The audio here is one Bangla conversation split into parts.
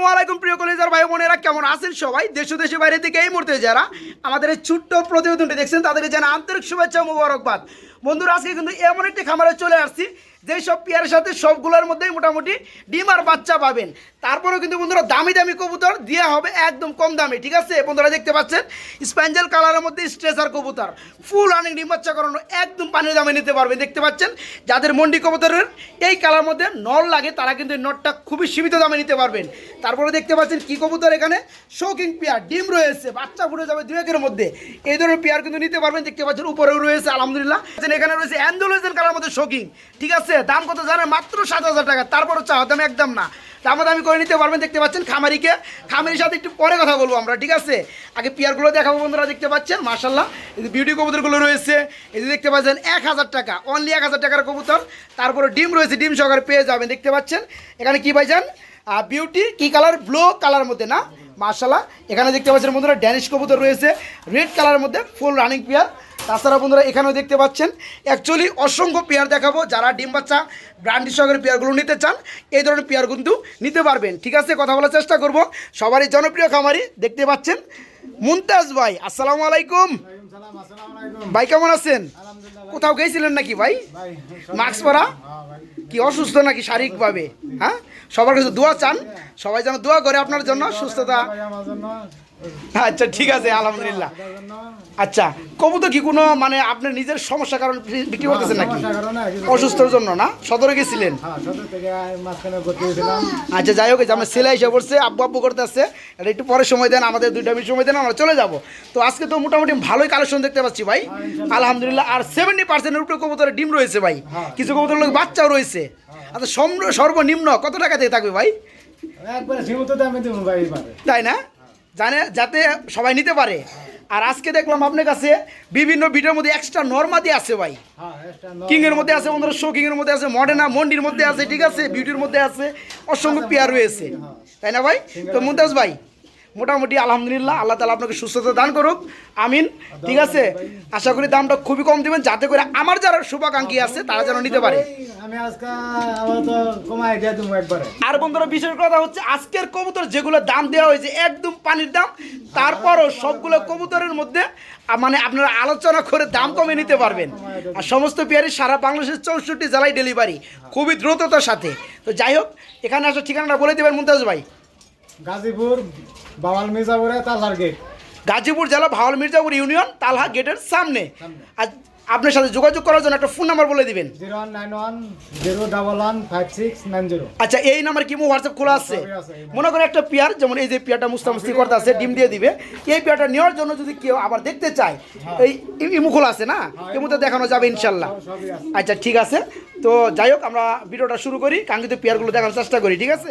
আসসালামু আলাইকুম প্রিয় কলেজার ভাই বোনেরা, কেমন আছেন সবাই? দেশ দেশে বাইরে থেকে এই মুহূর্তে যারা আমাদের এই ছোট্ট প্রতিবেদনটি দেখছেন, তাদেরকে যেন আন্তরিক শুভেচ্ছা মুবারকবাদ। বন্ধুরা, আজকে কিন্তু এমন একটি খামারে চলে আসছি, যেই সব পেয়ারের সাথে সবগুলোর মধ্যেই মোটামুটি ডিম আর বাচ্চা পাবেন। তারপরেও কিন্তু বন্ধুরা, দামি দামি কবুতর দেওয়া হবে একদম কম দামে, ঠিক আছে? বন্ধুরা, দেখতে পাচ্ছেন? স্প্যাঞ্জেল কালারের মধ্যে স্ট্রেসার কবুতর ফুল রানিং ডিম বাচ্চা করানো, একদম পানির দামে নিতে পারবেন, দেখতে পাচ্ছেন? যাদের মন্ডি কবুতরের এই কালার মধ্যে নল লাগে, তারা কিন্তু এই নটটা খুবই সীমিত দামে নিতে পারবেন। তারপরে দেখতে পাচ্ছেন কি কবুতর এখানে? শৌকিং পেয়ার, ডিম রয়েছে, বাচ্চা ফুটে যাবে দু একের মধ্যে। এই ধরনের পেয়ার কিন্তু নিতে পারবেন, দেখতে পাচ্ছেন, উপরেও রয়েছে, আলহামদুলিল্লাহ। এখানে রয়েছে অ্যান্ডোলোজেন কালার মধ্যে শৌকিং ঠিক আছে? দাম কত জানেন? মাত্র সাত হাজার টাকা। তারপরও চাওয়া, দাম একদম না। দামাদামি করে নিতে পারবেন, দেখতে পাচ্ছেন খামারিকে। খামারির সাথে একটু পরে কথা বলব আমরা, ঠিক আছে? আগে পেয়ারগুলো দেখাবো বন্ধুরা, দেখতে পাচ্ছেন? মার্শাল্লাহ এই যে বিউটি কবুতরগুলো রয়েছে, এই যে দেখতে পাচ্ছেন, এক হাজার টাকা। অনলি এক হাজার টাকার কবুতর। তারপরে ডিম রয়েছে, ডিম সহকারে পেয়ে যাবেন, দেখতে পাচ্ছেন? এখানে কি পাইছেন বিউটি কি কালার ব্লু কালার মধ্যে, না? মার্শাল্লাহ এখানে দেখতে পাচ্ছেন বন্ধুরা ড্যানিশ কবুতর রয়েছে। রেড কালারের মধ্যে ফুল রানিং পেয়ার তাছাড়া বন্ধুরা এখানেও দেখতে পাচ্ছেন অ্যাকচুয়ালি অসংখ্য পেয়ার দেখাবো যারা ডিম বাচ্চা ব্র্যান্ডি সহকারে পেয়ারগুলো নিতে চান, এই ধরনের পেয়ার কিন্তু নিতে পারবেন। ঠিক আছে, কথা বলার চেষ্টা করব। সবারই জনপ্রিয় খামারি দেখতে পাচ্ছেন, মুমতাজ ভাই, আসসালামু আলাইকুম। ভাই, কেমন আছেন? কোথাও গেছিলেন নাকি ভাই? মাস্ক পরা? কি অসুস্থ নাকি শারীরিকভাবে? হ্যাঁ? সবার কাছে দোয়া চান, সবাই যেন দোয়া করে আপনার জন্য সুস্থতা। আচ্ছা ঠিক আছে, আলহামদুলিল্লাহ। আচ্ছা কবুতর কি কোনো মানে আপনার নিজের সমস্যা কারণ বিক্রি করতেছেন নাকি? অসুস্থর জন্য না? সদরে গেছিলেন? আচ্ছা যাই হোক আমার ছেলে এসে পড়ছে আব্বু আব্বু করতে আসছে এটা একটু পরে সময় দেন আমাদের দুইটা মিনিট সময় দেন আমরা চলে যাব। তো আজকে তো মোটামুটি ভালোই কালেকশন দেখতে পাচ্ছি ভাই। আলহামদুলিল্লাহ আর সেভেন্টি পার্সেন্টের উপরে কবুতরের ডিম রয়েছে ভাই। কিছু কবুতর লোক বাচ্চাও রয়েছে। আচ্ছা সর্বনিম্ন কত টাকা থেকে থাকবে ভাই? তাই না? জানে যাতে সবাই নিতে পারে। আর আজকে দেখলাম আপনার কাছে বিভিন্ন ভিডিওর মধ্যে এক্সট্রা নর্মাদি আছে ভাই। কিংয়ের কিং এর মধ্যে আছে বন্ধুরা শো কিং এর মধ্যে আছে মডেনা মন্ডির মধ্যে আছে ঠিক আছে? বিউটির মধ্যে আছে অসংখ্য পেয়ার রয়েছে। তাই না ভাই? তো মুমতাজ ভাই মোটামুটি আলহামদুলিল্লাহ আল্লাহ তালা আপনাকে সুস্থতা দান করুক আমিন। ঠিক আছে? আশা করি দামটা খুবই কম দিবেন যাতে করে আমার যারা শুভাকাঙ্ক্ষী আছে তারা যেন নিতে পারে। আর বন্ধুরা বিশেষ কথা হচ্ছে আজকের কবুতর যেগুলো দাম দেওয়া হয়েছে একদম পানির দাম তারপরও সবগুলো কবুতরের মধ্যে মানে আপনারা আলোচনা করে দাম কমে নিতে পারবেন। আর সমস্ত পেয়ারি সারা বাংলাদেশের চৌষট্টি জেলায় ডেলিভারি খুবই দ্রুততার সাথে। তো যাই হোক এখানে আসার ঠিকানাটা বলে দেবেন মুমতাজ ভাই। গাজীপুর বাওয়াল মির্জাপুরে তালার গেট গাজীপুর জেলা ভাওয়াল মির্জাপুর ইউনিয়ন তালহা গেটের সামনে। আর আপনার সাথে যোগাযোগ করার জন্য একটা ফোন নাম্বার বলে দিবেন। Zero one nine one zero double one five six nine zero. আচ্ছা এই নাম্বার কি হোয়াটসঅ্যাপ খোলা আছে? মনে করেন একটা পেয়ার যেমন এই যে পেয়ারটা মুস্তামস্তি করতে আছে ডিম দিয়ে দিবে। এই পেয়ারটা নেওয়ার জন্য যদি কেউ আবার দেখতে চায় এই ইমু খোলা আছে না? ইমুতে দেখানো যাবে ইনশাল্লাহ। আচ্ছা ঠিক আছে। তো যাই হোক আমরা ভিডিওটা শুরু করি। কাঙ্ক্ষিত পেয়ারগুলো দেখানোর চেষ্টা করি ঠিক আছে?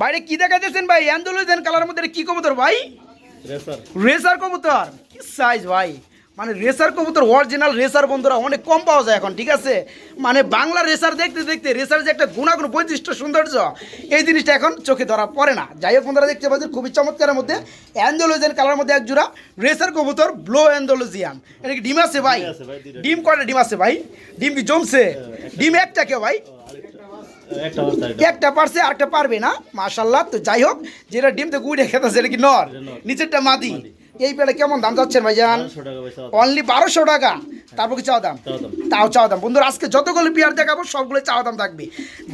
বাইরে কি দেখাতেছেন ভাই? অ্যান্ডোলোজেন কালার মধ্যে কি কবুতর ভাই? রেসার কবুতর। কি সাইজ ভাই? মানে রেসার কবুতর অরিজিনাল রেসার বন্ধুরা অনেক কম পাওয়া যায় এখন ঠিক আছে? মানে বাংলা রেসার দেখতে দেখতে রেসার যে একটা গুণাগুণ বৈশিষ্ট্য সৌন্দর্য এই জিনিসটা এখন চোখে ধরা পড়ে না। যাই হোক বন্ধুরা দেখতে পাচ্ছেন খুবই চমৎকারের মধ্যে অ্যান্ডোলোজিয়ান কালার মধ্যে এক জোড়া রেসার কবুতর ব্লো অ্যান্ডোলোজিয়ান এটা কি ডিম আছে ভাই? ডিম কয়টা ডিম আছে ভাই? ডিম কি জমছে? ডিম একটা কেউ ভাই? একটা পারছে আরেকটা পারবে না। মাশাল্লাহ তো যাই হোক যেটা ডিম তো গুড়ে খেতেছে এটা কি নর? নিচেরটা মাদি। এই পেটে কেমন দাম যাচ্ছেন ভাইজান? অনলি বারোশো টাকা? তারপর কি চাওয়া দাম? তাও চাওয়া দাম। বন্ধুরা আজকে যতগুলো পেয়ার দেখাবো সবগুলো চাওয়া দাম থাকবে।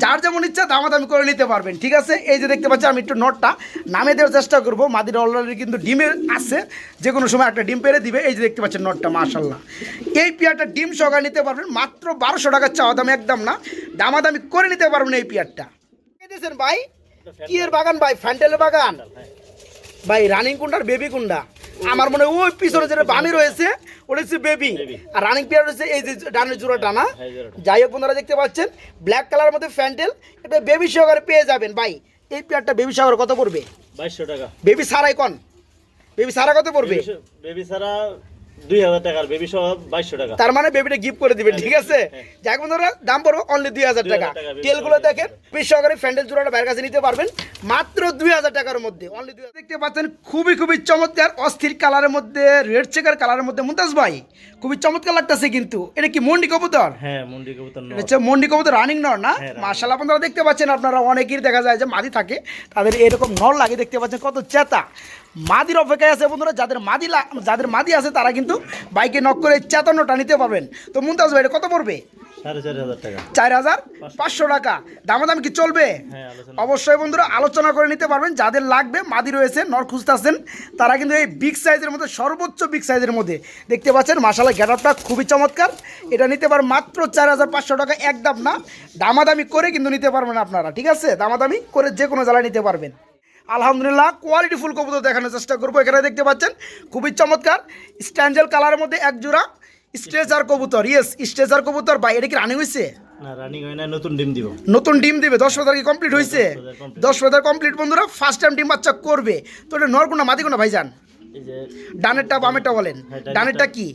যার যেমন ইচ্ছা দামাদামি করে নিতে পারবেন ঠিক আছে? এই যে দেখতে পাচ্ছি আমি একটু নটটা নামে দেওয়ার চেষ্টা করব। মাদির অলরেডি কিন্তু ডিমের আছে। যে কোনো সময় একটা ডিম পেরে দিবে। এই যে দেখতে পাচ্ছেন নটটা মাশাল্লাহ এই পেয়ারটা ডিম সহকারে নিতে পারবেন। মাত্র বারোশো টাকার চাওয়া দাম একদম না। দামাদামি করে নিতে পারবেন এই পেয়ারটা। ভাই? কি এর বাগান ভাই? ফ্যান্টেলের বাগান? ভাই রানিং কুন্ডার বেবি কুন্ডা? আমার মনে হয় ওই পিছনে যেটা বানি রয়েছে ওটা হচ্ছে বেবি। আর রানিং পেয়ার রয়েছে এই যে ডানের জোড়া ডানা যাই হোক বন্ধুরা দেখতে পাচ্ছেন ব্ল্যাক কালার মধ্যে ফ্যান্টেল এটা বেবি সহকারে পেয়ে যাবেন। ভাই এই পেয়ারটা বেবি সহকারে কত পড়বে? বাইশশো টাকা। বেবি সারাই কন বেবি সারা কত পড়বে? বেবি ছাড়া দুই হাজার টাকার বেবি সহ বাইশশো টাকা। তার মানে বেবিটা গিফট করে দিবেন ঠিক আছে? যাক বন্ধুরা দাম পড়বে অনলি দুই হাজার টাকা। 2,000 টাকা, বেবি তেলগুলো দেখেন পিস সহকারে ফ্যান্ডেল জোড়াটা বাইরের কাছে নিতে পারবেন। মাত্র দুই হাজার টাকার মধ্যে অনলি দুই দেখতে পাচ্ছেন খুবই খুবই চমৎকার অস্থির কালারের মধ্যে রেড চেকার কালারের মধ্যে মুমতাজ ভাই খুবই চমৎকার লাগতেছে কিন্তু। এটা কি মন্ডি কবুতর? হ্যাঁ মন্ডি কবুতর মন্ডি কবুতর রানিং নর না? হ্যাঁ, মার্শাল আপনারা দেখতে পাচ্ছেন আপনারা অনেকেই দেখা যায় যে মাদি থাকে তাদের এরকম নর লাগে দেখতে পাচ্ছেন কত চেতা। মাদির অপেক্ষায় আছে বন্ধুরা যাদের মাদি যাদের মাদি আছে তারা কিন্তু বাইকে নক করে চেতানোটা নিতে পারবেন। তো মুমতাজ ভাই কত পড়বে? চার হাজার পাঁচশো টাকা। দামাদাম কি চলবে? হ্যাঁ অবশ্যই বন্ধুরা আলোচনা করে নিতে পারবেন। যাদের লাগবে মাদি রয়েছে নর খুঁজতেছেন তারা কিন্তু এই বিগ সাইজের মধ্যে সর্বোচ্চ বিগ সাইজের মধ্যে দেখতে পাচ্ছেন। মাসালা গ্যাটআপটা খুবই চমৎকার। এটা নিতে পারেন মাত্র চার হাজার পাঁচশো টাকা একদম না। দামাদামি করে কিন্তু নিতে পারবেন আপনারা ঠিক আছে? দামাদামি করে যে কোনো জ্বালা নিতে পারবেন। আলহামদুলিল্লাহ কোয়ালিটি ফুল কবুতর দেখানোর চেষ্টা করব। এখানে দেখতে পাচ্ছেন খুবই চমৎকার স্ট্যান্ডেল কালারের মধ্যে এক জোড়া স্ট্রেচার কবুতর। ইয়েস স্ট্রেচার কবুতর বা এটা কি রানিং হয়েছে হয় নতুন ডিম দিব। নতুন ডিম দিবে দশ হাজার কি কমপ্লিট হয়েছে দশ হাজার কমপ্লিট বন্ধুরা ফার্স্ট টাইম ডিম বাচ্চা করবে। তো এটা নরগুনা মাদিগুনা ভাইজান? ডানেরটা বামেরটা বলেন? হ্যাঁ, ডানেরটা কি?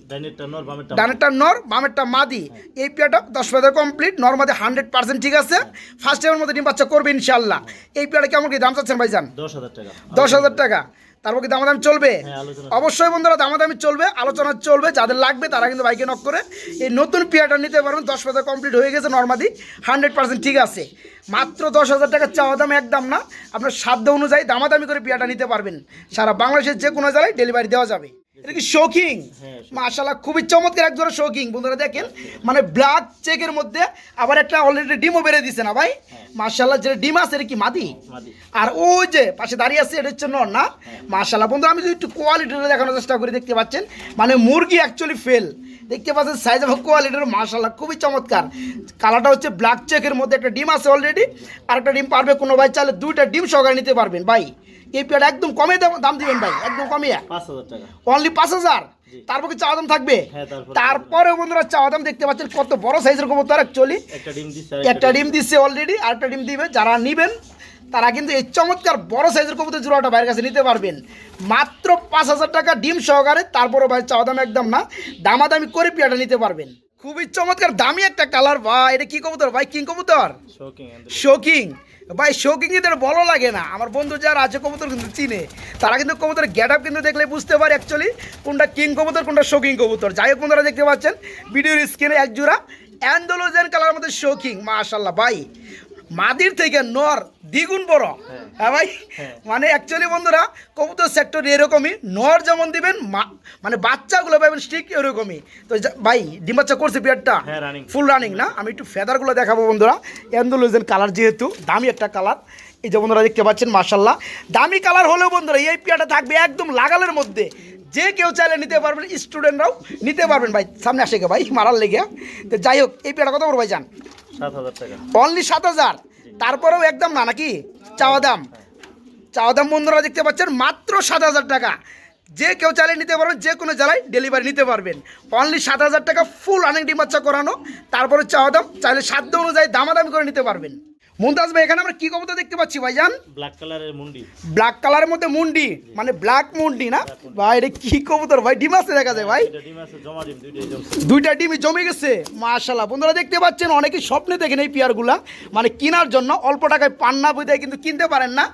ডানেরটা নর বামেরটা মাদি। এই পেয়ারটা দশ হাজার কমপ্লিট নর মাদি হান্ড্রেড পার্সেন্ট ঠিক আছে। ফার্স্ট টাইমের মধ্যে ডিম বাচ্চা করবে ইনশাল্লাহ এই পেয়ারটা কেমন কি দাম চাচ্ছেন ভাইজান? দশ হাজার টাকা। দশ হাজার টাকা। তারপর কি দামাদাম চলবে? হ্যাঁ, অবশ্যই বন্ধুরা দামাদামি চলবে আলোচনা চলবে যাদের লাগবে তারা কিন্তু বাইকে নক করে। এই নতুন পেয়ারটা নিতে পারবেন দশ হাজার কমপ্লিট হয়ে গেছে নর্মাদি হান্ড্রেড পার্সেন্ট ঠিক আছে। মাত্র দশ হাজার টাকা চাওয়া দাম একদম না। আপনার সাধ্য অনুযায়ী দামাদামি করে পেয়ারটা নিতে পারবেন। সারা বাংলাদেশের যে কোনো জায়গায় ডেলিভারি দেওয়া যাবে। এটা কি শৌকিং হ্যাঁ, মাশাল্লাহ খুবই চমৎকার এক জোড়া শৌকিং বন্ধুরা দেখেন মানে ব্ল্যাক চেকের মধ্যে আবার একটা অলরেডি ডিমও বেড়ে দিছে না ভাই? মাশাল্লাহ যেটা ডিম আছে এটা কি মাদি? মাদি। আর ওই যে পাশে দাঁড়িয়ে আছে এটা হচ্ছে নর না? মাশাল্লাহ বন্ধু আমি যদি একটু কোয়ালিটিটা দেখানোর চেষ্টা করি দেখতে পাচ্ছেন? মানে মুরগি অ্যাকচুয়ালি ফেল দেখতে পাচ্ছেন সাইজ অফ কোয়ালিটির মাশাল্লাহ খুবই চমৎকার। কালারটা হচ্ছে ব্ল্যাক চেকের মধ্যে একটা ডিম আছে অলরেডি আর একটা ডিম পারবে কোনো ভাই চাইলে দুইটা ডিম সহকারে নিতে পারবেন ভাই। এই পেয়ারটা একদম কমে দাম- দিবেন ভাই একদম কমিয়ে পাঁচ হাজার টাকা। অনলি পাঁচ হাজার? তারপর কি চাওয়া দাম থাকবে? হ্যাঁ, তারপরে- বন্ধুরা চাওয়া দাম দেখতে পাচ্ছেন কত বড় সাইজের কবুতর অ্যাকচুয়ালি একটা ডিম দিচ্ছে একটা ডিম দিচ্ছে অলরেডি আর একটা ডিম দিবে। যারা নিবেন তারা কিন্তু এই চমৎকার বড় সাইজের কবুতর জোড়াটা বাইরের কাছে নিতে পারবেন। মাত্র পাঁচ হাজার টাকা ডিম সহকারে তারপরে ভাই চাওয়া দাম একদম না। দামাদামি করে পিয়াটা নিতে পারবেন। খুবই চমৎকার দামি একটা কালার ভাই। এটা কি কবুতর ভাই? কিং কবুতর? শৌকিং ভাই কিন্তু এটা ভালো লাগে না। আমার বন্ধু যারা আছে, কবুতর কিন্তু চিনে। তারা কিন্তু কবুতর গ্যাট আপ কিন্তু দেখলে বুঝতে পারে অ্যাকচুয়ালি কোনটা কিং কবুতর, কোনটা শৌকিং কবুতর। যাই হোক বন্ধুরা, দেখতে পাচ্ছেন, ভিডিওর স্ক্রিনে এক জোড়া অ্যান্ডোলোজেন কালার মধ্যে শোকিং মাশাল্লাহ ভাই মাদির থেকে নর দ্বিগুণ বড়। হ্যাঁ। ভাই? হ্যাঁ। মানে অ্যাকচুয়ালি বন্ধুরা কবুতর সেক্টর এরকমই। নর যেমন দিবেন মানে বাচ্চাগুলো পাবেন স্টিক এরকমই। তো ভাই ডিম বাচ্চা করছে বিয়ারটা? হ্যাঁ। ফুল রানিং না? আমি একটু ফেদারগুলো দেখাবো বন্ধুরা। অ্যান্ডোলোজেন কালার যেহেতু দামি একটা কালার এই যে বন্ধুরা দেখতে পাচ্ছেন মার্শাল্লাহ দামি কালার হলেও বন্ধুরা এই পিয়াটা থাকবে একদম লাগালের মধ্যে। যে কেউ চাইলে নিতে পারবেন স্টুডেন্টরাও নিতে পারবেন। ভাই সামনে আসে গে ভাই মারার লেগে। তো যাই হোক এই পিয়াটা কত বড় ভাই যান অনলি সাত হাজার তারপরেও একদম না নাকি? চাওয়া দাম। চাওয়া দাম বন্ধুরা দেখতে পাচ্ছেন মাত্র সাত হাজার টাকা। যে কেউ চাইলে নিতে পারবেন যে কোনো জেলায় ডেলিভারি নিতে পারবেন। অনলি সাত হাজার টাকা ফুল অনেক ডিম বাচ্চা করানো। তারপরে চাওয়া দাম চাইলে সাধ্য অনুযায়ী দামাদামি করে নিতে পারবেন। মুমতাজ ভাই এখানে আমরা কি কবুতর দেখতে পাচ্ছি ভাইজান? ব্ল্যাক কালারের মুন্ডি। ব্ল্যাক কালারের মধ্যে মুন্ডি মানে ব্ল্যাক মুন্ডি না? ভাই এটা কি কবুতর ভাই? ডিম আছে দেখা যায় ভাই। এটা ডিম আছে জমা ডিম দুইটাই জমছে। দুইটা ডিমই জমে গেছে। মাশাল্লাহ বন্ধুরা দেখতে পাচ্ছেন অনেকে স্বপ্নে দেখেন এই পেয়ারগুলা। মানে কেনার জন্য অল্প টাকায় পান না বোধহয় কিন্তু কিনতে পারেন না।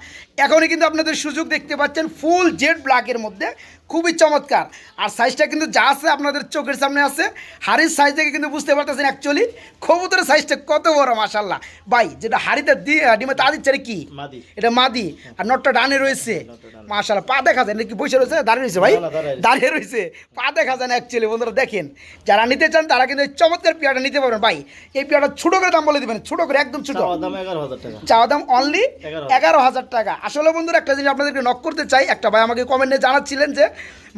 এখনই কিন্তু আপনাদের সুযোগ দেখতে পাচ্ছেন ফুল জেড ব্ল্যাকের মধ্যে। খুবই চমৎকার। আর সাইজটা কিন্তু যা আছে আপনাদের চোখের সামনে আছে হাড়ির সাইজ থেকে কিন্তু বুঝতে পারতেছেন অ্যাকচুয়ালি কবুতরের সাইজটা কত বড় মাশাল্লাহ ভাই যেটা হাড়িতে দিয়ে ডিমে তা দিচ্ছে কি? এটা মাদি। আর নটটা ডানে রয়েছে। মাশাল্লাহ পা দেখা যায় নাকি বসে রয়েছে? দাঁড়িয়ে রয়েছে ভাই? দাঁড়ায় রয়েছে। পা দেখা যায় না অ্যাকচুয়ালি বন্ধুরা দেখেন। যারা নিতে চান তারা কিন্তু এই চমৎকার পেয়ারটা নিতে পারবেন। ভাই এই পেয়ারটা ছোটো করে দাম বলে দিবেন ছোটো করে একদম ছোটো। চাওয়া দাম অনলি এগারো হাজার। টাকা। আসলে বন্ধুরা একটা জিনিস আপনাদেরকে নক করতে চাই। একটা ভাই আমাকে কমেন্টে জানাচ্ছিলেন যে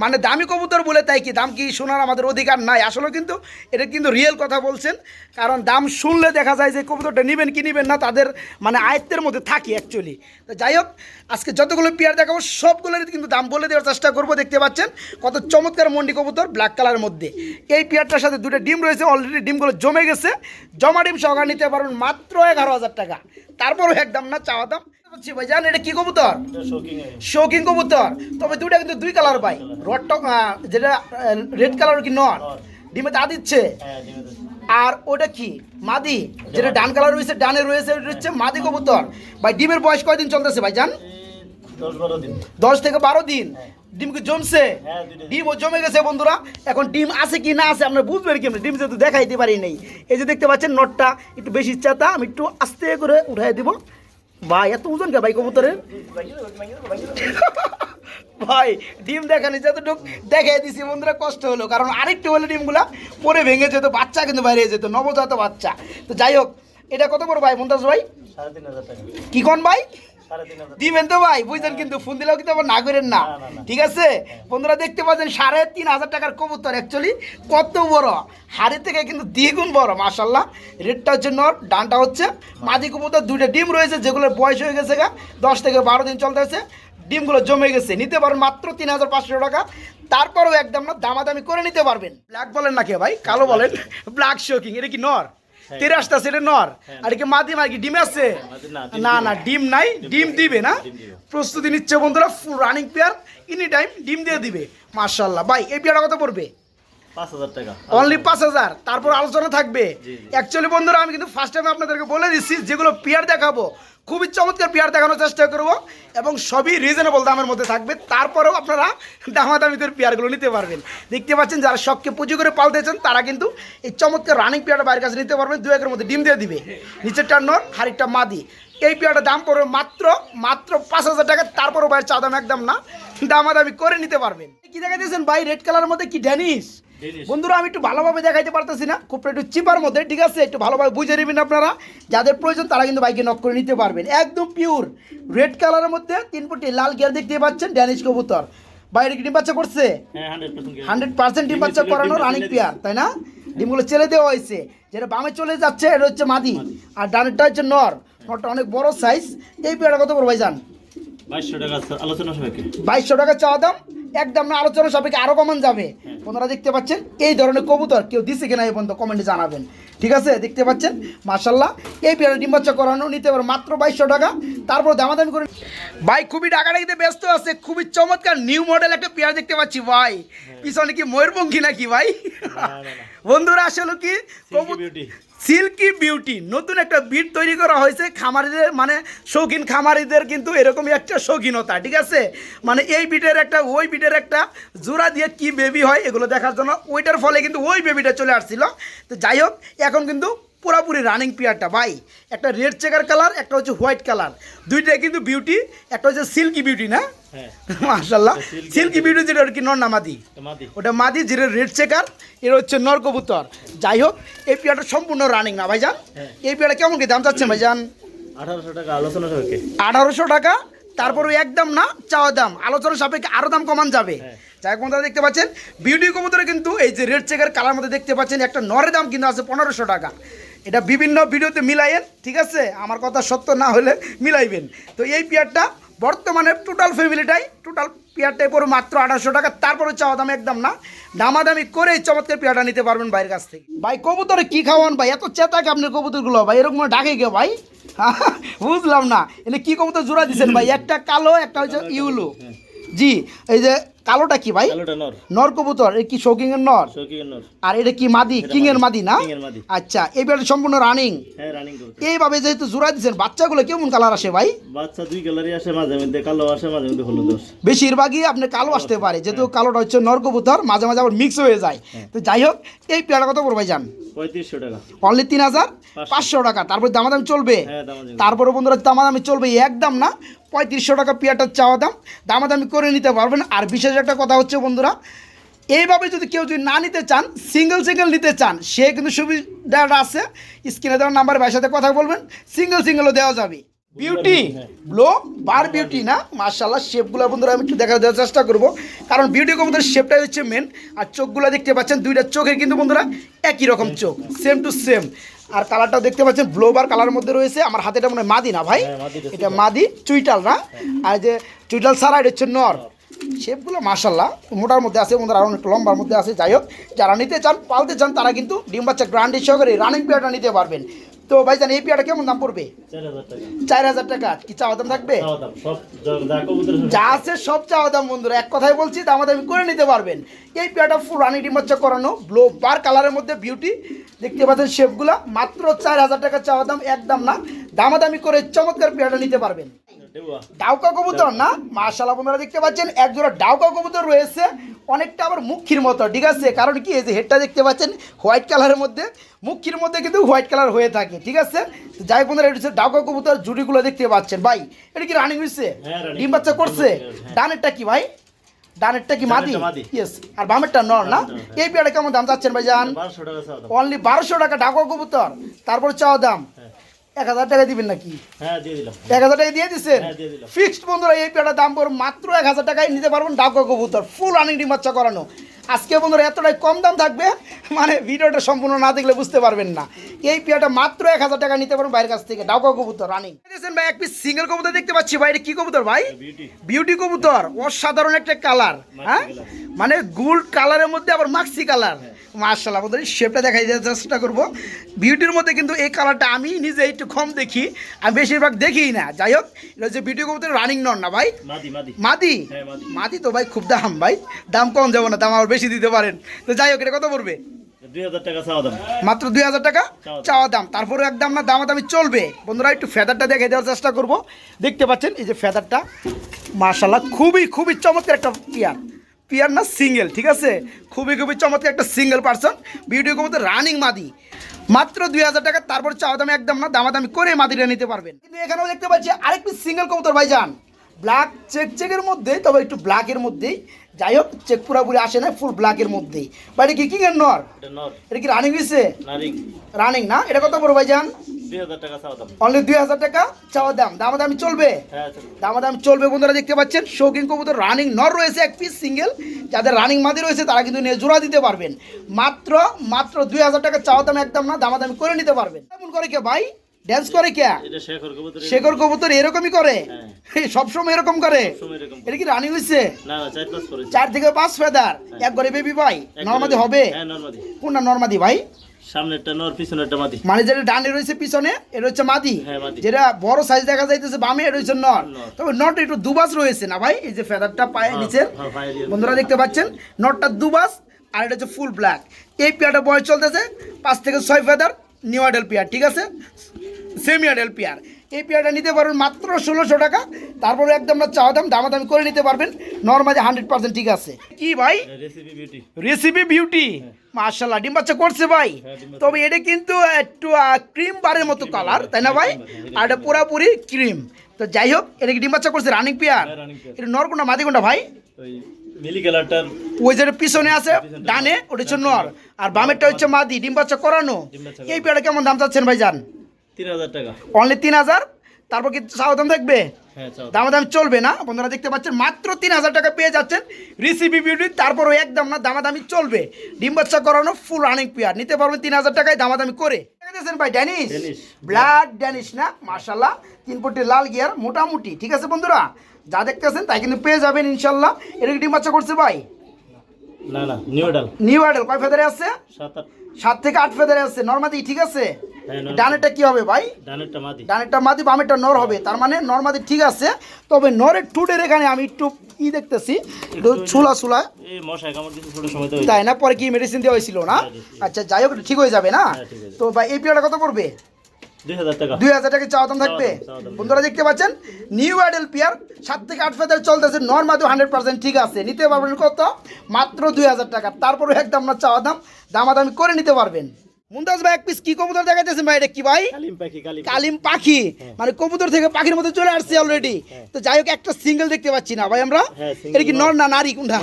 মানে দামি কবুতর বলে তাই কি? দাম কি শোনার আমাদের অধিকার নাই। আসলে কিন্তু এটা কিন্তু রিয়েল কথা বলছেন। কারণ দাম শুনলে দেখা যায় যে কবুতরটা নেবেন কি নেবেন না, তাদের মানে আয়ত্তের মধ্যে থাকে অ্যাকচুয়ালি তো যাই হোক, আজকে যতগুলো পেয়ার দেখাবো, সবগুলোরই কিন্তু দাম বলে দেওয়ার চেষ্টা করব, দেখতে পাচ্ছেন। কত চমৎকার মন্ডি কবুতর ব্ল্যাক কালারের মধ্যে। এই পেয়ারটার সাথে দুটো ডিম রয়েছে অলরেডি ডিমগুলো জমে গেছে। জমা ডিম সহকারে নিতে পারবেন মাত্র এগারো হাজার টাকা। তারপরও একদম না, চাওয়া দাম বলছি ভাইজান এটা কি কবুতর? শৌকিং কবুতর। তবে দুইটা কিন্তু দুই কালার পাই। রডটা যেটা রেড কালার কি নর? ডিমে তা দিচ্ছে? হ্যাঁ আর ওটা কি? মাদি। যেটা ডান কালার রয়েছে ডানে রয়েছে ওটা হচ্ছে মাদি কবুতর। ভাই ডিমের বয়স কয়দিন চলতেছে ভাইজান? এই দশ থেকে বারো দিন। ডিম কি জমছে? হ্যাঁ, ডিম ও জমে গেছে বন্ধুরা। এখন ডিম আছে কি না আছে আমরা বুঝবেন কি ডিম যেহেতু দেখাইতে পারি নেই। এই যে দেখতে পাচ্ছেন নটটা একটু বেশি চাতা। আমি একটু আস্তে করে উঠাই দিব। ভাই এত ওজন কে ভাই কবুতরের? ভাই ডিম দেখানি যতটুকু দেখাই দিছি বন্ধুরা কষ্ট হলো। কারণ আরেকটু হলে ডিমগুলা পরে ভেঙে যেত বাচ্চা কিন্তু বাইরে যেত নবজাত বাচ্চা। তো যাই হোক এটা কত বড় ভাই মন্তাজ ভাই? কি কোন ভাই? দিবেন তো ভাই বুঝছেন কিন্তু ফোন দিলেও কিন্তু আবার না করেন না। ঠিক আছে? বন্ধুরা দেখতে পাচ্ছেন সাড়ে তিন হাজার টাকার কবুতর অ্যাকচুয়ালি কত বড়? হাড়ি থেকে কিন্তু দ্বিগুণ বড় মাশাল্লাহ রেডটা হচ্ছে নর ডানটা হচ্ছে মাদি কবুতর দুইটা ডিম রয়েছে যেগুলোর বয়স হয়ে গেছে গা দশ থেকে বারো দিন চলতেছে। ডিমগুলো জমে গেছে নিতে পারেন মাত্র তিন হাজার পাঁচশো টাকা। তারপরেও একদম না দামাদামি করে নিতে পারবেন। ব্ল্যাক বলেন নাকি ভাই? কালো বলেন। ব্ল্যাক শোকিং এটা কি নর? তেরে আসতেছে এটা নর। আর কি মাদি আর কি ডিম আছে? না, না ডিম নাই ডিম দিবে না? প্রস্তুতি নিচ্ছে বন্ধুরা full running pair any time ডিম দিয়ে দিবে। মার্শাল্লাহ ভাই এই পেয়ারটা কত পড়বে? অনলি পাঁচ হাজার। তারপর আলোচনা থাকবে। অ্যাকচুয়ালি বন্ধুরা আমি কিন্তু ফার্স্ট টাইম আপনাদেরকে বলে দিচ্ছি যেগুলো পেয়ার দেখাবো খুবই চমৎকার পেয়ার দেখানোর চেষ্টা করব এবং সবই রিজনেবল দামের মধ্যে থাকবে। তারপরেও আপনারা দামাদামিতে পেয়ারগুলো নিতে পারবেন। দেখতে পাচ্ছেন যারা শখকে পুজো করে পালতেছেন তারা কিন্তু এই চমৎকার রানিং পেয়ারটা বাইরের কাছে নিতে পারবেন। দু একের মধ্যে ডিম দিয়ে দিবে। নিচেরটা নর হাড়িটা মাদি। এই পেয়ারটার দাম পড়বে মাত্র মাত্র পাঁচ হাজার টাকা। তারপরও বাইরের চা দাম একদম না। দামাদামি করে নিতে পারবেন। কি দেখা দিয়েছেন ভাই? রেড কালারের মধ্যে কি ড্যানিশ। বন্ধুরা আমি একটু ভালোভাবে দেখাইতে পারতেছি না। খুব একটু চিপার মধ্যে ঠিক আছে? একটু ভালোভাবে বুঝে নেবেন আপনারা। যাদের প্রয়োজন তারা কিন্তু বাইকে নক করে নিতে পারবেন। একদম পিওর রেড কালারের মধ্যে তিন ফুটি লাল গিয়ার দেখতে পাচ্ছেন ড্যানিশ কবুতর। বাইরে কি ডিম বাচ্চা করছে? হ্যাঁ হান্ড্রেড পার্সেন্ট হান্ড্রেড পার্সেন্ট ডিম বাচ্চা করানো রানিং পেয়ার তাই না? ডিমগুলো ছেড়ে দেওয়া হয়েছে। যেটা বামে চলে যাচ্ছে এটা হচ্ছে মাদি। আর ডানেরটা হচ্ছে নর। নরটা অনেক বড় সাইজ এই পেয়ারটা কত বড় ভাই যান বাইশশো টাকা আলোচনা সাপেক্ষে বাইশশো টাকা চাওয়া দাম। একদম না আলোচনা সাপেক্ষে আরও কমন যাবে। আপনারা দেখতে পাচ্ছেন এই ধরনের কবুতর কেউ দিছে কিনা এই পর্যন্ত কমেন্টে জানাবেন। ঠিক আছে? দেখতে পাচ্ছেন? মার্শাল্লাহ এই পেয়ারে ডিম বাচ্চা করানো নিতে পারে মাত্র বাইশশো টাকা। তারপর দামাদামি করে ভাই খুবই ডাকাডাকিতে ব্যস্ত আছে খুবই চমৎকার নিউ মডেল একটা পেয়ার দেখতে পাচ্ছি ভাই। পিছনে কি ময়ূরপঙ্খী নাকি ভাই। বন্ধুরা আসলে কি beauty। সিল্কি বিউটি, নতুন একটা বিট তৈরি করা হয়েছে খামারিদের মানে শৌখিন খামারিদের কিন্তু এরকমই একটা শৌখিনতা, ঠিক আছে? মানে এই বিটের একটা, ওই বিটের একটা জোড়া দিয়ে কি বেবি হয় এগুলো দেখার জন্য, ওইটার ফলে কিন্তু ওই বেবিটা চলে আসছিল। তো যাই হোক, এখন কিন্তু পুরাপুরি রানিং পেয়ারটা ভাই। একটা রেড চেকার কালার একটা হচ্ছে হোয়াইট কালার দুইটাই কিন্তু বিউটি একটা হচ্ছে সিল্কি বিউটি না? silky সিল্কি বিউটি যেটা ওটা কি নর মাদি? ওটা মাদি যেটা রেড চেকার এর হচ্ছে নর কবুতর। যাই হোক এই পেয়ারটা সম্পূর্ণ রানিং না ভাইজান। হ্যাঁ। এই পেয়ারটা কেমন কি দাম চাচ্ছেন ভাইজান? আঠারোশো টাকা আলোচনা আঠারোশো টাকা তারপর ওই একদম না চাওয়া দাম। আলোচনা সাপেক্ষে আরও দাম কমান যাবে। হ্যাঁ। যাই বন্ধুরা দেখতে পাচ্ছেন বিউটি কবুতরে কিন্তু এই যে রেড চেকার কালার মধ্যে দেখতে পাচ্ছেন একটা নরের দাম কিন্তু আছে পনেরোশো টাকা। এটা বিভিন্ন ভিডিওতে মিলাইয়েন ঠিক আছে? আমার কথা সত্য না হলে মিলাইবেন। তো এই পেয়ারটা বর্তমানে টোটাল ফ্যামিলিটাই টোটাল পেয়ারটাই পড়ো মাত্র আঠারোশো টাকা তারপরে চাওয়া দাম একদম না। দামাদামি করে এই চমৎকার পেয়ারটা নিতে পারবেন বাইরের কাছ থেকে। ভাই কবুতরে কী খাওয়ান ভাই? এত চেতাকে আপনার কবুতরগুলো? ভাই এরকম ডাকে কে ভাই? বুঝলাম না। এনে কি কবুতর জোড়া দিচ্ছেন ভাই? একটা কালো একটা হচ্ছে ইউলো। জি এই যে কালোটা কি ভাই? নর। কবুতর কি শৌকিং এর নর। আর এটা কি মাদি? কিং এর মাদি। না। আচ্ছা এই বেড়ে সম্পূর্ণ রানিং হ্যাঁ রানিং এইভাবে যেহেতু জোড়া দিচ্ছেন বাচ্চাগুলো কেমন কালার আসে ভাই? বাচ্চা দুই কালারই আসে মাঝে মধ্যে কালো আসে মাঝে মধ্যে হলুদ আসে। বেশিরভাগই আপনি কালো আসতে পারে যেহেতু কালোটা হচ্ছে নর কবুতর মাঝে মাঝে আবার মিক্স হয়ে যায়। তো যাই হোক এই পেয়ারা কত পড়বে যান পঁয়ত্রিশশো টাকা। অনলি তিন হাজার পাঁচশো। টাকা তারপর দামাদামি চলবে। হ্যাঁ। তারপরে বন্ধুরা দামাদামি চলবে একদম না? পঁয়ত্রিশশো টাকা পেয়ারটার চাওয়া দাম। দামাদামি করে নিতে পারবেন আর বিশেষ একটা কথা হচ্ছে বন্ধুরা এইভাবে যদি কেউ যদি না নিতে চান সিঙ্গেল সিঙ্গেল নিতে চান সে কিন্তু সুবিধাটা আছে। স্ক্রিনে দেওয়ার নাম্বারে ভাইয়ের সাথে কথা বলবেন সিঙ্গেল সিঙ্গেলও দেওয়া যাবে। বিউটি ব্লো বার বিউটি না? মার্শাল্লাহ শেপগুলো বন্ধুরা আমি একটু দেখা দেওয়ার চেষ্টা করব। কারণ বিউটি কবুতরের শেপটাই হচ্ছে মেন আর চোখগুলো দেখতে পাচ্ছেন দুইটা চোখের কিন্তু বন্ধুরা একই রকম চোখ সেম টু সেম আর কালারটাও দেখতে পাচ্ছেন ব্লো বার কালার মধ্যে রয়েছে। আমার হাতে এটা মনে হয় মাদি না ভাই? হ্যাঁ, এটা মাদি চুইটাল না? আর যে চুইটাল ছাড়া এটা হচ্ছে নর। শেপগুলো মার্শাল্লাহ মোটার মধ্যে আছে বন্ধুরা আরও একটু লম্বার মধ্যে আছে। যাই হোক যারা নিতে চান পালতে চান তারা কিন্তু ডিম বাচ্চা গ্রান্ডি সহকারে রানিং পেয়ারটা নিতে পারবেন। তো ভাইজান এই পেয়ারটা কেমন দাম পড়বে? চার হাজার টাকা। কি চাওয়া দাম থাকবে? যা- আছে সব চাওয়া দাম বন্ধুরা। এক কথাই বলছি দাম দামি করে নিতে পারবেন। এই পেয়ারটা ফুল রানিং রানি ডিমাচ্চা করানো ব্লো বার কালারের মধ্যে বিউটি দেখতে পাচ্ছেন শেপগুলো মাত্র চার হাজার টাকা চাওয়া দাম একদম না। দামাদামি করে চমৎকার পেয়ারটা নিতে পারবেন। ডাউকা কবুতর না? মাশাল্লাহ বন্ধুরা দেখতে পাচ্ছেন এক জোড়া ডাউকা কবুতর রয়েছে। অনেকটা আবার মুখির মতো ঠিক আছে? কারণ কি এই যে হেডটা দেখতে পাচ্ছেন হোয়াইট কালারের মধ্যে মুখির মধ্যে কিন্তু হোয়াইট কালার হয়ে থাকে ঠিক আছে? যাই বন্ধুরা এটা হচ্ছে ডাউকা কবুতর জুটিগুলো দেখতে পাচ্ছেন। ভাই এটা কি রানিং হয়েছে হ্যাঁ, ডিম বাচ্চা করছে? হ্যাঁ। ডানেরটা কি ভাই? ডানেরটা কি মাদি? ইয়েস আর বামেরটা নর না? হ্যাঁ। এই পেয়ারটা কেমন দাম চাচ্ছেন ভাই জান অনলি বারোশো টাকা ডাকা কবুতর। তারপর চাওয়া দাম। এক হাজার টাকা দিবেন নাকি? হ্যাঁ এক হাজার টাকা দিয়ে দিচ্ছেন? হ্যাঁ। ফিক্সড বন্ধুরা এই পেয়ারটার দাম পড়বে মাত্র এক হাজার টাকায় নিতে পারবেন ডাকা কবুতর ফুল আনিং করানো। আজকে বন্ধুরা এতটাই কম দাম থাকবে মানে ভিডিওটা সম্পূর্ণ না দেখলে বুঝতে পারবেন না। এই পেয়ারটা মাত্র এক হাজার টাকা নিতে পারবেন বাইরের কাছ থেকে ডাকা কবুতর রানিং দেখছেন ভাই এক পিস সিঙ্গেল কবুতর দেখতে পাচ্ছি বাইরে কি কবুতর ভাই? বিউটি বিউটি কবুতর অসাধারণ একটা কালার হ্যাঁ? মানে গোল্ড কালারের মধ্যে আবার মাক্সি কালার মার্শাল্লাহ আমাদের শেপটা দেখাই দেওয়ার চেষ্টা করব। বিউটির মধ্যে কিন্তু এই কালারটা আমি নিজে একটু কম দেখি আমি বেশিরভাগ দেখিই না। যাই হোক এটা হচ্ছে বিউটি কবুতর রানিং নন না ভাই? মাদি মাদি। মাদি? হ্যাঁ, মাদি। মাদি তো ভাই খুব দাম ভাই। দাম কম যাব না দাম আবার বেশি দিতে পারেন। তো যাই হোক এটা কত পড়বে? দাম। মাত্র দুই হাজার টাকা? চাওয়া দাম। তারপরে একদম না দামাদামি চলবে। বন্ধুরা একটু ফেদারটা দেখে দেওয়ার চেষ্টা করব। দেখতে পাচ্ছেন এই যে ফেদারটা মার্শাল্লাহ খুবই খুবই চমৎকার একটা পিয়ার পিয়ার না সিঙ্গেল ঠিক আছে? খুবই খুবই চমৎকার একটা সিঙ্গেল পার্সন। ভিডিও কবুতর রানিং মাদি। মাত্র দুই হাজার টাকা তারপর চাওয়া দাম একদম না দামাদামি করে মাদিটা নিতে পারবেন। কিন্তু এখানেও দেখতে পাচ্ছি আরেকটি সিঙ্গেল কবুতর ভাই যান ব্ল্যাক চেক চেকের মধ্যে তবে একটু ব্ল্যাকের মধ্যেই। যাই হোক চেক পুরাপুরি আসে না ফুল ব্ল্যাকের মধ্যেই। বাড়ি কি কিং এর নর? এটা কি রানিং হয়েছে রানিং। না? এটা কত বড় ভাইজান? দুই দাম। অনলি দুই হাজার টাকা চাওয়া দাম। দামাদামি চলবে? হ্যাঁ। দামাদামি চলবে বন্ধুরা দেখতে পাচ্ছেন? শৌখিন কবুতর রানিং নর রয়েছে এক পিস সিঙ্গেল যাদের রানিং মাদি রয়েছে তারা কিন্তু নিয়ে জোড়া দিতে পারবেন। মাত্র মাত্র দুই হাজার টাকা চাওয়া দাম একদম না দামাদামি করে নিতে পারবেন। এমন করে কে ভাই? ড্যান্স করে কে? শেখর কবুতর এরকমই করে? হ্যাঁ। সবসময় এরকম করে? এটা কি রানিং হয়েছে চার থেকে পাঁচ ফেদার এক বেবি ভাই নর্মাদি হবে? হ্যাঁ কোনটা নর্মাদি ভাই? সামনেরটা নর পিছনেরটা মাদি। মানে যেটা ডানে রয়েছে পিছনে এটা হচ্ছে মাদি। হ্যাঁ, যেটা বড় সাইজ দেখা যাইতেছে বামে এটা হচ্ছে নর। তবে একটু দুবাস রয়েছে না ভাই? এই যে ফেদারটা পায়ে হ্যাঁ, নিচের। হ্যাঁ, বন্ধুরা দেখতে পাচ্ছেন? নটটা দুবাস আর এটা হচ্ছে ফুল ব্ল্যাক এই পেয়ারটা বয়স চলতেছে পাঁচ থেকে ছয় ফেদার নিউ আডেল পেয়ার ঠিক আছে? সেমি আডেল পেয়ার এই পেয়ারটা নিতে পারবেন মাত্র ষোলোশো টাকা। তারপরে একদম না চাওয়া দাম দামাদামি করে নিতে পারবেন। নর্মালি হান্ড্রেড পার্সেন্ট ঠিক আছে। কি ভাই? রেসিপি বিউটি রেসিপি বিউটি মার্শাল্লাহ ডিম বাচ্চা করছে ভাই। হ্যাঁ। তবে এটা কিন্তু একটু ক্রিম বারের মতো কালার তাই না ভাই? আর এটা পুরাপুরি ক্রিম তো যাই হোক এটা কি ডিম বাচ্চা করছে? রানিং পেয়ার হ্যাঁ, এটা নর কোনটা মাদি কোনটা ভাই? ওই মিলি কালারটার ওই যে পিছনে আছে ডানে ওটা হচ্ছে নর। আর বামেরটা হচ্ছে মাদি ডিম বাচ্চা করানো। এই পেয়ারটা কেমন দাম চাচ্ছেন ভাই জান তিন হাজার টাকা। অনলি তিন হাজার? তারপর কি সাবধান থাকবে? হ্যাঁ। দামাদাম চলবে না। বন্ধুরা দেখতে পাচ্ছেন মাত্র তিন হাজার টাকা পেয়ে যাচ্ছেন রিসিপি বিউটি তারপরও একদম না দামাদামি চলবে। ডিম বাচ্চা করানো ফুল রানিং পেয়ার। নিতে পারবেন তিন হাজার টাকায় দামাদামি করে। দেখতেছেন ভাই ড্যানিশ ড্যানিশ। ব্ল্যাক ড্যানিশ না? মার্শাল্লাহ তিন ফুটি লাল গিয়ার মোটামুটি। ঠিক আছে বন্ধুরা? যা দেখতেছেন তাই কিন্তু পেয়ে যাবেন ইনশাল্লাহ এটা কি ডিম বাচ্চা করছে ভাই? না না নিউ কয় ফেদারে আছে? সাত থেকে আট ফেদারে আছে। নর্মাদি ঠিক আছে? হ্যাঁ। ডানেরটা কি হবে ভাই? ডানেরটা মাদি। ডানেরটা মাদি বামেরটা নর হবে। তার মানে নর মাদি ঠিক আছে তবে নরের টুটের এখানে আমি একটু ই দেখতেছি একটু ছুলা ছুলা। এই মশাই কামড় কিছু ছোট সময় তো তাই না? পরে কি মেডিসিন দেওয়া হয়েছিল না? আচ্ছা যাই হোক ঠিক হয়ে যাবে না? হ্যাঁ, হয়ে। তো ভাই এই পিরিয়ডটা কত পড়বে? দুই হাজার টাকা। চাওয়া দাম থাকবে। বন্ধুরা দেখতে পাচ্ছেন নিউ আইডেল পিয়ার সাত থেকে আট ফেদার চলতেছে নর মাদি হান্ড্রেড পার্সেন্ট ঠিক আছে। নিতে পারবেন কত? মাত্র দুই হাজার টাকা। তারপরে একদম না চাওয়া দাম দামাদামি করে নিতে পারবেন। মুমতাজ ভাই এক পিস কি কবুতর দেখাইতেছেন ভাই? এটা কি ভাই? কালিম পাখি পাখি। মানে কবুতর থেকে পাখির মধ্যে চলে আসছে অলরেডি তো যাই হোক একটা সিঙ্গেল দেখতে পাচ্ছি না ভাই আমরা। হ্যাঁ, এটা কি নর। না নারী? কোনটা?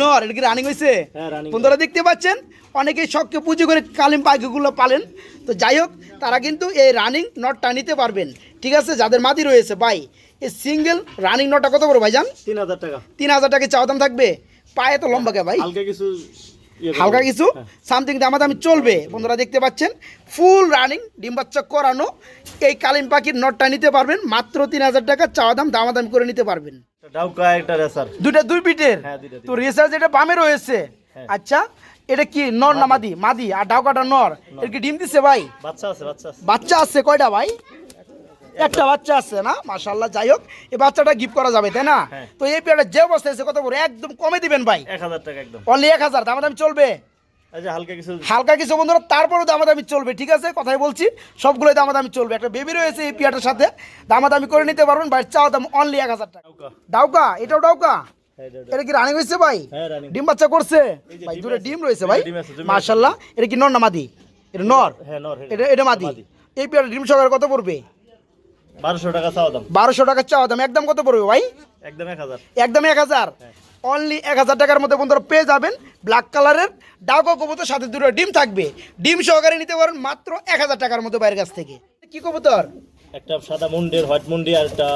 নর, এটা কি রানিং হয়েছে হ্যাঁ, বন্ধুরা দেখতে পাচ্ছেন অনেকেই শখকে পুজো করে কালিম পাখিগুলো পালেন। তো যাই হোক তারা কিন্তু এই রানিং নটটা নিতে পারবেন। ঠিক আছে? যাদের মাদি রয়েছে ভাই এই সিঙ্গেল রানিং নটটা কত বড় ভাই জান? তিন হাজার টাকা। তিন হাজার টাকা চাওয়া দাম থাকবে? পায়ে তো লম্বা কে ভাই? হালকা কিছু। হালকা কিছু? হ্যাঁ। সামথিং দামাদামি চলবে। বন্ধুরা দেখতে পাচ্ছেন ফুল রানিং ডিম বাচ্চা করানো। এই কালিম পাখির নটটা নিতে পারবেন মাত্র তিন হাজার টাকা চাওয়া দাম দামাদামি করে নিতে পারবেন। দুইটা দুই পিটের হ্যাঁ, তো রেসার যেটা বামে রয়েছে। হ্যাঁ। আচ্ছা এটা কি নর না মাদি। মাদি? আর ডাউকাটা নর। এর কি ডিম দিছে ভাই? বাচ্চা আছে। বাচ্চা আছে কয়টা ভাই? একটা বাচ্চা আছে না মাশাল্লাহ যাই হোক এই বাচ্চাটা গিফট করা যাবে তাই না? হ্যাঁ। তো এই পেয়ারটা যে অবস্থায় আছে কত বড়? একদম কমে দিবেন ভাই। এক হাজার টাকা একদম। অনলি এক হাজার দামাদামি চলবে। এই যে হালকা কিছু হালকা কিছু বন্ধুরা তারপরেও দামাদামি চলবে ঠিক আছে? কথাই বলছি সবগুলোই দামাদামি চলবে। একটা বেবি রয়েছে এই পেয়ারটার সাথে দামাদামি করে নিতে পারবেন ভাই চাওয়া দাম অনলি এক হাজার টাকা। ডাউকা। এটাও ডাউকা? হ্যাঁ, এটা- কি রানিং হয়েছে ভাই? হ্যাঁ, ডিম বাচ্চা করছে? ভাই দুটো ডিম রয়েছে ভাই। মার্শাল্লাহ এটা কি নর না মাদি? এটা নর? এটা এটা মাদি। এই পেয়ারটা ডিম সহকারে কত পড়বে? বারোশো টাকা চাওয়া দাম। বারোশো টাকা চাওয়া দাম। একদম কত পড়বে ভাই? একদম এক হাজার। একদম এক হাজার? অনলি এক হাজার টাকার মধ্যে বন্ধুরা পেয়ে যাবেন ব্ল্যাক কালারের ডাক কবুতর সাথে দুটো ডিম থাকবে। ডিম সহকারে নিতে পারেন মাত্র এক হাজার টাকার মতো বাইরের কাছ থেকে। কি কবুতর? একটা সাদা মুন্ডির হোয়াইট মুন্ডি আর একটা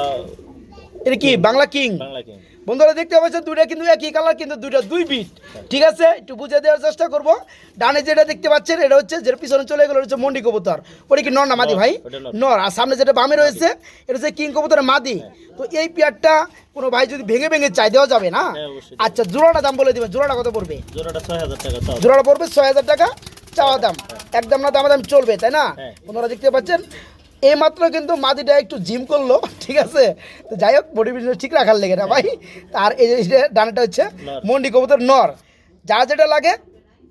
এটা কি বাংলা কিং? বাংলা কিং। বন্ধুরা দেখতে পাচ্ছেন দুইটা কিন্তু একই কালার কিন্তু দুইটা দুই বিট ঠিক আছে? একটু বুঝে দেওয়ার চেষ্টা করব। ডানে যেটা দেখতে পাচ্ছেন এটা হচ্ছে যেটা পিছনে চলে গেলো হচ্ছে মন্ডি কবুতর। ওটা কি নর না মাদি ভাই? নর। আর সামনে যেটা বামে রয়েছে এটা হচ্ছে কিং কবুতরের মাদি। তো এই পেয়ারটা কোনো ভাই যদি ভেঙে ভেঙে চাই দেওয়া যাবে না? হ্যাঁ, আচ্ছা জোড়াটা দাম বলে দিবেন। জোড়াটা কত পড়বে? জোড়াটা ছয় হাজার টাকা চাওয়া জোড়াটা পড়বে ছয় হাজার টাকা চাওয়া দাম। একদম না দাম দাম চলবে তাই না? হ্যাঁ। ওনারা দেখতে পাচ্ছেন এই মাত্র কিন্তু মাদিটা একটু জিম করল ঠিক আছে? তো যাই হোক বডি বিজনেস ঠিক রাখার লেগে না ভাই। আর এই যে ডানাটা হচ্ছে মন্ডি কবুতর নর। যা যেটা লাগে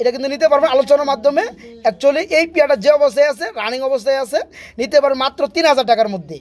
এটা কিন্তু নিতে পারবে আলোচনার মাধ্যমে। অ্যাকচুয়ালি এই পিয়াটা যে অবস্থায় আছে রানিং অবস্থায় আছে নিতে পারবে মাত্র তিন হাজার টাকার মধ্যে